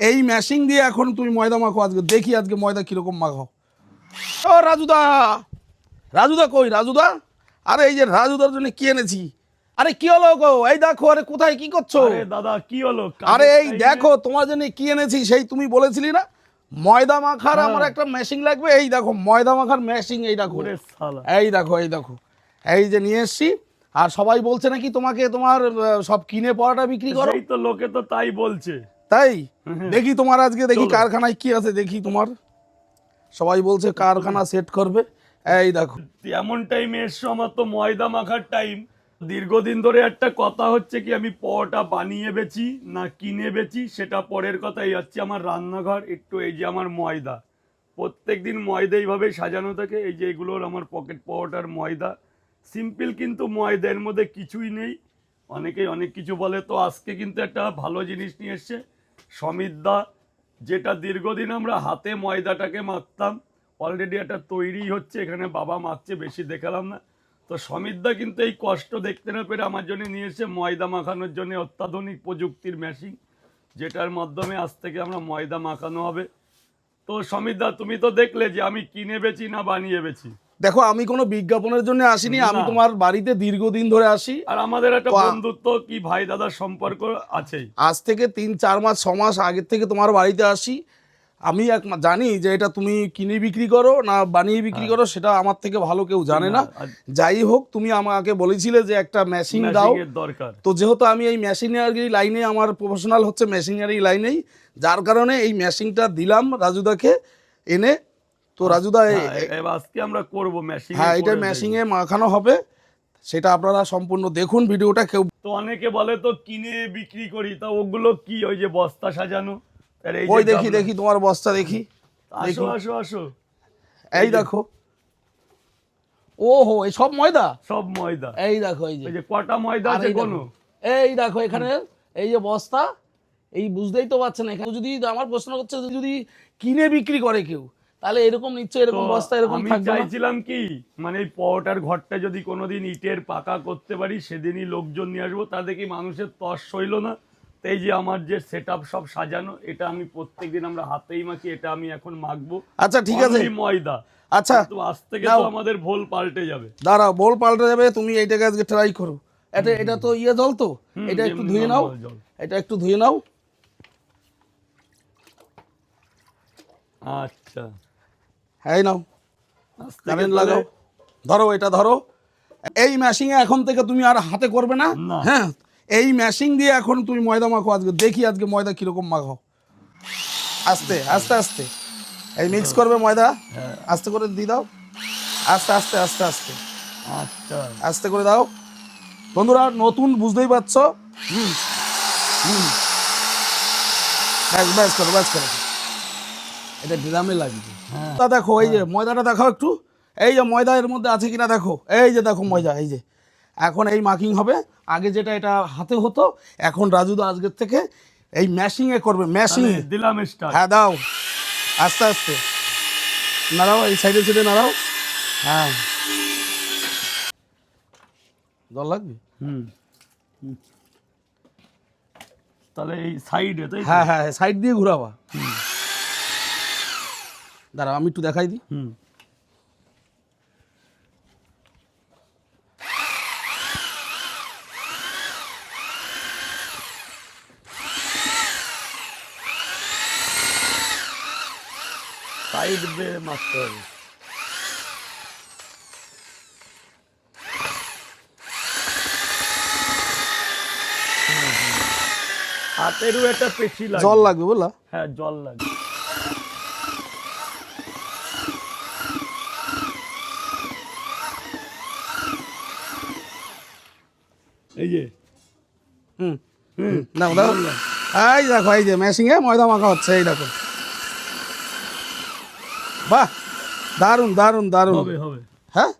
এই ম্যাশিং দিয়ে এখন তুমি ময়দা মাখো আজকে। দেখি আজকে ময়দা কীরকম মাখাও ও রাজুদা! রাজুদা কই? রাজুদা? আরে এই যে রাজুদার জন্য কি এনেছি? আরে কি হলো গো? এই দেখো আরে কোথায় কি করছ? দাদা কি হলো? আরে এই দেখো তোমার জন্য কি এনেছি সেই তুমি বলেছিলি না? ময়দা মাখার হ্যাঁ। আমার একটা মেশিন লাগবে। এই দেখো ময়দা মাখার মেশিন এই দেখো। এই দেখো এই দেখো। এই যে নিয়ে এসছি। আর সবাই বলছে নাকি তোমাকে তোমার সব কিনে পড়াটা বিক্রি করো? তো লোকে তো তাই বলছে। তাই? দেখি তোমার আজকে দেখি কারখানায় কি আছে দেখি তোমার। সবাই বলছে কারখানা সেট করবে। এই দেখো। এমন টাইমে এসছো আমার তো ময়দা মাখার টাইম দীর্ঘদিন ধরে একটা কথা হচ্ছে কি আমি পটা বানিয়ে বেচি না কিনে বেচি সেটা পরের কথা এই হচ্ছে আমার রান্নাঘর একটু এই যে আমার ময়দা। প্রত্যেক দিন ময়দা এইভাবে সাজানো থাকে এই যে এগুলোর আমার পকেট পাওয়াটার ময়দা। সিম্পল কিন্তু ময়দা এর মধ্যে কিছুই নেই। অনেকেই অনেক কিছু বলে তো আজকে কিন্তু একটা ভালো জিনিস নিয়ে এসছে। সমিতদা যেটা দীর্ঘদিন আমরা হাতে ময়দাটাকে মাখতাম অলরেডি একটা তৈরি হচ্ছে, এখানে বাবা মাখছে বেশি দেখালাম না। তো সমিতদা কিন্তু এই কষ্ট দেখতে না পেরে আমার জন্য নিয়ে ময়দা মাখানোর জন্য অত্যাধুনিক প্রযুক্তির মেশিন যেটার মাধ্যমে আজ থেকে আমরা ময়দা মাখানো হবে। তো সমিতদা তুমি তো দেখলে যে আমি কিনে বেচি না বানিয়ে বেচি। দেখো আমি কোনো বিজ্ঞাপনের জন্য আসিনি আমি তোমার বাড়িতে দীর্ঘদিন ধরে আসি। আর আমাদের একটা বন্ধুত্ব কি ভাই দাদার সম্পর্ক আছেই আজ থেকে তিন চার মাস ছ মাস আগের থেকে তোমার বাড়িতে আসি। আমি এক জানি যে এটা তুমি কিনে বিক্রি করো না বানিয়ে বিক্রি করো সেটা আমার থেকে ভালো কেউ জানে না। হ্যাঁ। যাই হোক তুমি আমাকে বলেছিলে যে একটা মেশিন দাও। দরকার। তো যেহেতু আমি এই মেশিনারি লাইনে আমার প্রফেশনাল হচ্ছে মেশিনারি লাইনেই যার কারণে এই মেশিনটা দিলাম রাজুদাকে এনে তো রাজুদা এ- এ- এবার আজকে আমরা করব ম্যাশিং হ্যাঁ এটা মেশিংয়ে মাখানো হবে সেটা আপনারা সম্পূর্ণ দেখুন ভিডিওটা কেউ তো অনেকে বলে তো কিনে বিক্রি করি তা ওগুলো কি ওই যে বস্তা সাজানো? আর এই যে ওই দেখি দেখি তোমার বস্তা দেখি আসো আসো আসো। এই দেখো। ও হো এই সব ময়দা? সব ময়দা। এই দেখো এই যে। কটা ময়দা আছে কোনো? এই দেখো এখানে এই যে বস্তা এই বুঝতেই তো পারছেন এখানে যদি আমার প্রশ্ন হচ্ছে যদি কিনে বিক্রি করে কেউ তাহলে এরকম নিশ্চয়ই এরকম বস্তা এরকম আমি। চাইছিলাম কি? মানে এই পরোটার ঘরটা যদি কোনোদিন ইটের পাকা করতে পারি সেদিনই লোকজন নিয়ে আসব। তাতে কি মানুষের তস সইল না? তো এই যে আমার যে সেট সব সাজানো এটা আমি প্রত্যেকদিন আমরা হাতেই মাখি এটা আমি এখন মাখবো। আচ্ছা ঠিক আছে। ময়দা। আচ্ছা তো আজ থেকে তো আমাদের ভোল পাল্টে যাবে। দাঁড়াও ভোল পাল্টে যাবে তুমি এইটাকে আজকে ট্রাই করো। এটা এটা তো ইয়ে জল তো? এটা একটু ধুয়ে নাও। জল। এটা একটু ধুয়ে নাও। আচ্ছা। এই নাও। কারেন্ট লাগাও। ধরো এটা ধরো। এই ম্যাশিং এখন থেকে তুমি আর হাতে করবে না। হ্যাঁ? এই ম্যাশিং দিয়ে এখন তুমি ময়দা মাখো আজকে। দেখি আজকে ময়দা কীরকম মাখাও আস্তে আস্তে আস্তে। এই মিক্স করবে ময়দা। হ্যাঁ। আস্তে করে দিয়ে দাও। আস্তে আস্তে আস্তে আস্তে। আচ্ছা। আস্তে করে দাও। বন্ধুরা নতুন বুঝতেই পারছ? হুম। হুম। ব্যাস ব্যাস করো ব্যাস করো। এটা ড্রামে লাগবে হ্যাঁ। তা দেখো এই যে ময়দাটা দেখাও একটু। এই যে ময়দা এর মধ্যে আছে কিনা দেখো। এই যে দেখো ময়দা এই যে। এখন এই মার্কিং হবে। আগে যেটা এটা হাতে হতো এখন রাজুদা আজকের থেকে এই ম্যাশিংয়ে করবে ম্যাশিং দিলাম স্টার্ট হ্যাঁ দাও। আস্তে আস্তে। নাড়াও এই সাইডে সাইডে নাড়াও। হ্যাঁ। জল লাগবে? হুম। তাহলে এই সাইডে তাই তো? হ্যাঁ হ্যাঁ সাইড দিয়ে ঘুরাবা। দাঁড়াও আমি একটু দেখাই দিই। হুম। সাইড মারতে হবে। হাতেরও একটা পেশি লাগে। জল লাগবে বললা? হ্যাঁ জল লাগে এই যে। হুম। হুম। দেখো দেখো এই দেখো এই যে মেশিংয়ে ময়দা মাখা হচ্ছে এই দেখো। বাহ দারুণ দারুণ দারুণ। হবে হবে। হ্যাঁ?